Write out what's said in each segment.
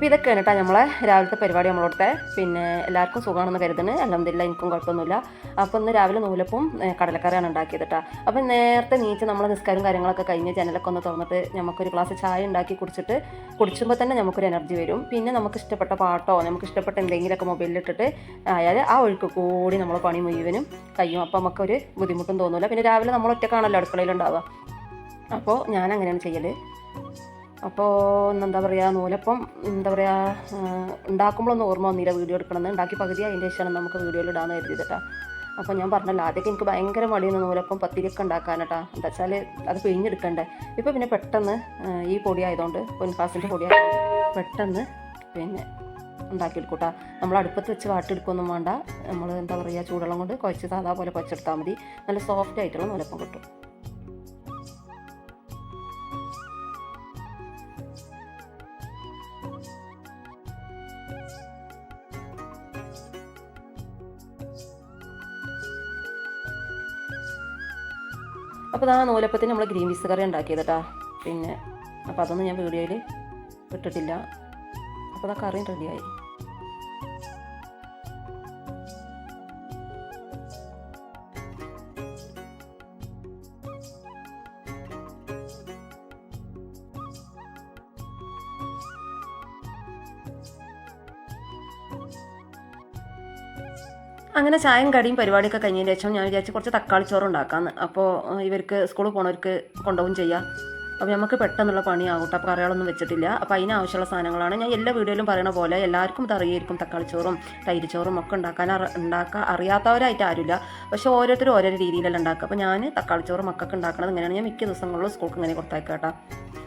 അപ്പോൾ ഇതൊക്കെയാണ് കേട്ടോ നമ്മളെ രാവിലത്തെ പരിപാടി നമ്മളോടത്തെ. പിന്നെ എല്ലാവർക്കും സുഖമാണെന്ന് കരുതുന്നു. അലഹമില്ല എനിക്കും കുഴപ്പമൊന്നുമില്ല. അപ്പോൾ ഇന്ന് രാവിലെ നൂലപ്പും കടലക്കറിയാണ് ഉണ്ടാക്കിയത് കേട്ടോ അപ്പോൾ നേരത്തെ നീച്ച് നമ്മൾ നിസ്കാരം കാര്യങ്ങളൊക്കെ കഴിഞ്ഞ് ജനലൊക്കെ ഒന്ന് തുറന്നിട്ട് നമുക്കൊരു ഗ്ലാസ് ചായ ഉണ്ടാക്കി കുടിച്ചിട്ട് കുടിച്ചുമ്പോൾ തന്നെ നമുക്കൊരു എനർജി വരും. പിന്നെ നമുക്ക് ഇഷ്ടപ്പെട്ട പാട്ടോ നമുക്ക് ഇഷ്ടപ്പെട്ട എന്തെങ്കിലുമൊക്കെ മൊബൈലിലിട്ടിട്ട് ആയാൽ ആ ഒഴുക്ക് കൂടി നമ്മൾ പണി മുഴുവനും കഴിയും. അപ്പോൾ നമുക്കൊരു ബുദ്ധിമുട്ടും തോന്നില്ല പിന്നെ രാവിലെ നമ്മൾ ഒറ്റക്കാണല്ലോ അടുക്കളയിലുണ്ടാവുക അപ്പോൾ ഞാൻ അങ്ങനെയാണ് ചെയ്യൽ അപ്പോൾ എന്താ പറയുക നൂലപ്പം എന്താ പറയുക ഉണ്ടാക്കുമ്പോഴൊന്നും ഓർമ്മ വന്നില്ല വീഡിയോ എടുക്കണമെന്ന്. ഉണ്ടാക്കി പകുതി അതിന്റെ ശേഷമാണ് നമുക്ക് വീഡിയോയിൽ ഇടാന്ന് കരുതിയിട്ടാ അപ്പോൾ ഞാൻ പറഞ്ഞല്ലോ ആദ്യമൊക്കെ എനിക്ക് ഭയങ്കര മടിയെന്ന് നൂലപ്പം പത്തിരിയൊക്കെ ഉണ്ടാക്കാനട്ടാ. എന്താ വെച്ചാൽ അത് പിഴിഞ്ഞെടുക്കണ്ടേ? ഇപ്പോൾ പിന്നെ പെട്ടെന്ന് ഈ പൊടി ആയതുകൊണ്ട് പൊൻഫാസിന്റെ പൊടി പെട്ടെന്ന് പിന്നെ ഉണ്ടാക്കിയെടുക്കൂട്ടാ. നമ്മൾ അടുപ്പത്ത് വെച്ച് വാട്ടിയെടുക്കൊന്നും വേണ്ട. നമ്മൾ എന്താ പറയുക ചൂടുവെള്ളം കൊണ്ട് കുഴച്ച് സാധാ പോലെ കുഴച്ചെടുത്താൽ മതി. നല്ല സോഫ്റ്റ് ആയിട്ടുള്ള നൂലപ്പം കിട്ടും. അപ്പോൾ ആ നൂലപ്പത്തിന് നമ്മൾ ഗ്രീൻ പീസ് കറി ഉണ്ടാക്കിയത് പിന്നെ അപ്പോൾ അതൊന്നും ഞാൻ വീഡിയോയിൽ ഇട്ടിട്ടില്ല. അപ്പോൾ ആ കറിയും റെഡിയായി അങ്ങനെ ചായയും കടിയും പരിപാടിയൊക്കെ കഴിഞ്ഞതിന് ശേഷം ഞാൻ വിചാരിച്ചു കുറച്ച് തക്കാളി ചോറ് ഉണ്ടാക്കാമെന്ന് അപ്പോൾ ഇവർക്ക് സ്കൂളിൽ പോണവർക്ക് കൊണ്ടുപോകും ചെയ്യാം. അപ്പോൾ നമുക്ക് പെട്ടെന്നുള്ള പണിയാകട്ടെ അപ്പോൾ കറികളൊന്നും വെച്ചിട്ടില്ല. അപ്പോൾ അതിന് ആവശ്യമുള്ള സാധനങ്ങളാണ്. ഞാൻ എല്ലാ വീഡിയോയിലും പറയുന്ന പോലെ എല്ലാവർക്കും ഇത് അറിയായിരിക്കും. തക്കാളി ചോറും തൈര് ചോറും ഒക്കെ ഉണ്ടാക്കാൻ ഉണ്ടാക്കാൻ അറിയാത്തവരായിട്ട് ആരുമില്ല. പക്ഷേ ഓരോരുത്തരും ഓരോ രീതിയിലല്ല ഉണ്ടാക്കുക. അപ്പോൾ ഞാൻ തക്കാളി ചോറ് മക്കൾക്ക് ഉണ്ടാക്കണത് ഇങ്ങനെയാണ്. ഞാൻ മിക്ക ദിവസങ്ങളിലും സ്കൂൾക്ക് ഇങ്ങനെ കൊടുത്തേക്കാം കേട്ടോ.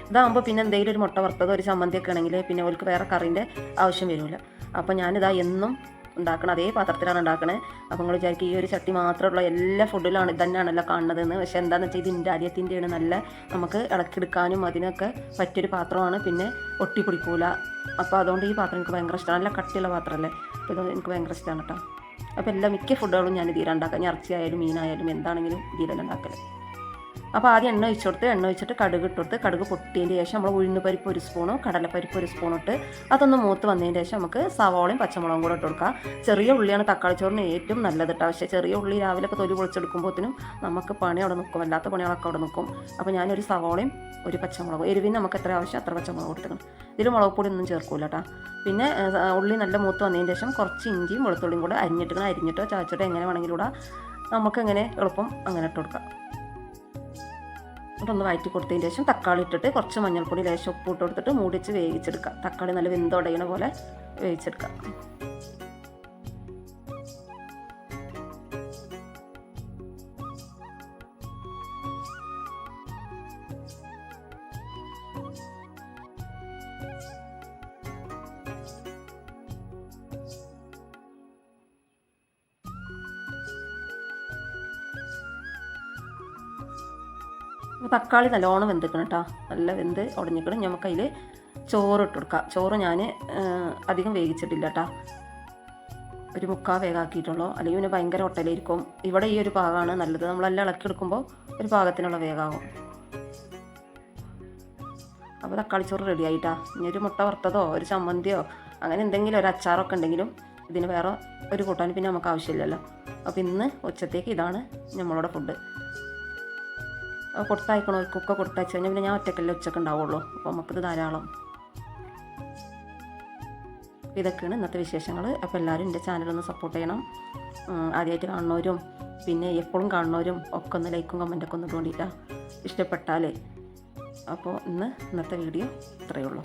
ഇതാകുമ്പോൾ പിന്നെ എന്തെങ്കിലും ഒരു മുട്ട വറുത്തതോ ഒരു ചമ്മന്തിയൊക്കെ ആണെങ്കിൽ പിന്നെ അവർക്ക് വേറെ കറിന്റെ ആവശ്യം വരില്ല അപ്പോൾ ഞാനിതാ എന്നും ഉണ്ടാക്കണം അതേ പാത്രത്തിലാണ് ഉണ്ടാക്കണത് അപ്പോൾ നിങ്ങൾ വിചാരിക്കും ഈ ഒരു ചട്ടി മാത്രമുള്ള എല്ലാ ഫുഡിലാണ് ഇതന്നെയാണല്ലോ തന്നെയാണല്ലോ കാണുന്നതെന്ന്. പക്ഷേ എന്താണെന്ന് വെച്ചാൽ ഇതിന്റെ അരിയത്തിന്റെയാണ് നല്ല നമുക്ക് ഇളക്കിയെടുക്കാനും അതിനൊക്കെ പറ്റിയൊരു പാത്രമാണ്. പിന്നെ ഒട്ടിപ്പിടിക്കൂല. അപ്പോൾ അതുകൊണ്ട് ഈ പാത്രം എനിക്ക് ഭയങ്കര ഇഷ്ടമാണ് നല്ല കട്ടിയുള്ള പാത്രമല്ലേ അപ്പോൾ ഇത് എനിക്ക് ഭയങ്കര ഇഷ്ടമാണ് കേട്ടോ. അപ്പോൾ എല്ലാ മിക്ക ഫുഡുകളും ഞാൻ ഇതിലാണ് ഉണ്ടാക്കുക ഇനി ഇറച്ചിയായാലും മീനായാലും എന്താണെങ്കിലും ഇതിലെല്ലാം അപ്പോൾ ആദ്യം എണ്ണ ഒഴിച്ച് കൊടുത്ത് എണ്ണ ഒഴിച്ചിട്ട് കടുക് ഇട്ടുകൊടുത്ത് കടുക് പൊട്ടിയതിന് ശേഷം നമ്മൾ ഉഴുന്ന് പരിപ്പ് ഒരു സ്പൂണും കടലപ്പരിപ്പ് ഒരു സ്പൂൺ ഇട്ട് അതൊന്ന് മൂത്ത് വന്നതിന് ശേഷം നമുക്ക് സവാളയും പച്ചമുളകും കൂടെ ഇട്ട് കൊടുക്കുക ചെറിയ ഉള്ളിയാണ് തക്കാളി ചോറിന് ഏറ്റവും നല്ലത് കേട്ടോ പക്ഷേ ചെറിയ ഉള്ളി രാവിലെ ഒക്കെ തൊലി പൊളിച്ചെടുക്കുമ്പോഴത്തേനും നമുക്ക് പണി അവിടെ നിൽക്കും അല്ലാത്ത പണികളൊക്കെ അവിടെ നിൽക്കും അപ്പോൾ ഞാനൊരു സവാളയും ഒരു പച്ചമുളകും എരിവിന് നമുക്ക് എത്ര ആവശ്യം അത്ര പച്ചമുളക് കൊടുക്കണം ഇതിൽ മുളക് പൊടി ഒന്നും ചേർക്കൂല കേട്ടോ പിന്നെ ഉള്ളി നല്ല മൂത്ത് വന്നതിന് ശേഷം കുറച്ച് ഇഞ്ചിയും വെളുത്തുള്ളിയും കൂടെ അരിഞ്ഞിട്ട് അരിഞ്ഞിട്ടോ ചാച്ചിട്ടോ എങ്ങനെ വേണമെങ്കിലും കൂടെ നമുക്ക് എങ്ങനെ എളുപ്പം അങ്ങനെ ഇട്ട് കൊടുക്കാം. എന്നിട്ടൊന്ന് വയറ്റി കൊടുത്തതിന് ശേഷം തക്കാളി ഇട്ടിട്ട് കുറച്ച് മഞ്ഞൾപ്പൊടി ലേശം ഉപ്പ് ഇട്ട് കൊടുത്തിട്ട് മൂടിച്ച് വേവിച്ചെടുക്കുക. തക്കാളി നല്ല വെന്തുടയണ പോലെ വേവിച്ചെടുക്കാം തക്കാളി നല്ലോണം വെന്തിക്കണം കേട്ടോ നല്ല വെന്ത് ഉടഞ്ഞിക്കണം നമുക്ക് അതിൽ ചോറ് ഇട്ട് കൊടുക്കാം. ചോറ് ഞാൻ അധികം വേവിച്ചിട്ടില്ല കേട്ടോ ഒരു മുക്കാൽ വേഗാക്കിയിട്ടുള്ളൂ. അല്ലെങ്കിൽ പിന്നെ ഭയങ്കര ഒട്ടലായിരിക്കും ഇവിടെ ഈ ഒരു പാകമാണ് നല്ലത്. നമ്മളെല്ലാം ഇളക്കിയെടുക്കുമ്പോൾ ഒരു പാകത്തിനുള്ള വേഗമാകും അപ്പോൾ തക്കാളി ചോറ് റെഡി ആയിട്ടാ ഇനി ഒരു മുട്ട വറുത്തതോ ഒരു ചമ്മന്തിയോ അങ്ങനെ എന്തെങ്കിലും ഒരു അച്ചാറൊക്കെ ഉണ്ടെങ്കിലും ഇതിന് വേറെ ഒരു കൂട്ടാൻ പിന്നെ നമുക്ക് ആവശ്യമില്ലല്ലോ. അപ്പോൾ ഇന്ന് ഉച്ചത്തേക്ക് ഇതാണ് നമ്മളുടെ ഫുഡ് കൊടുത്തയക്കണവർക്കൊക്കെ കൊടുത്തയച്ചു കഴിഞ്ഞാൽ പിന്നെ ഞാൻ ഒറ്റക്കല്ലേ ഉച്ചയ്ക്ക് ഉണ്ടാവുള്ളൂ. അപ്പോൾ നമുക്കിത് ധാരാളം. ഇതൊക്കെയാണ് ഇന്നത്തെ വിശേഷങ്ങൾ അപ്പോൾ എല്ലാവരും എന്റെ ചാനലൊന്ന് സപ്പോർട്ട് ചെയ്യണം. ആദ്യമായിട്ട് കാണുന്നവരും പിന്നെ എപ്പോഴും കാണുന്നവരും ഒക്കെ ഒന്ന് ലൈക്കും കമന്റൊക്കെ ഒന്ന് ഇട്ടുകൊണ്ടിട്ടാ ഇഷ്ടപ്പെട്ടാലേ. അപ്പോൾ ഇന്ന് ഇന്നത്തെ വീഡിയോ ഇത്രയേ ഉള്ളൂ.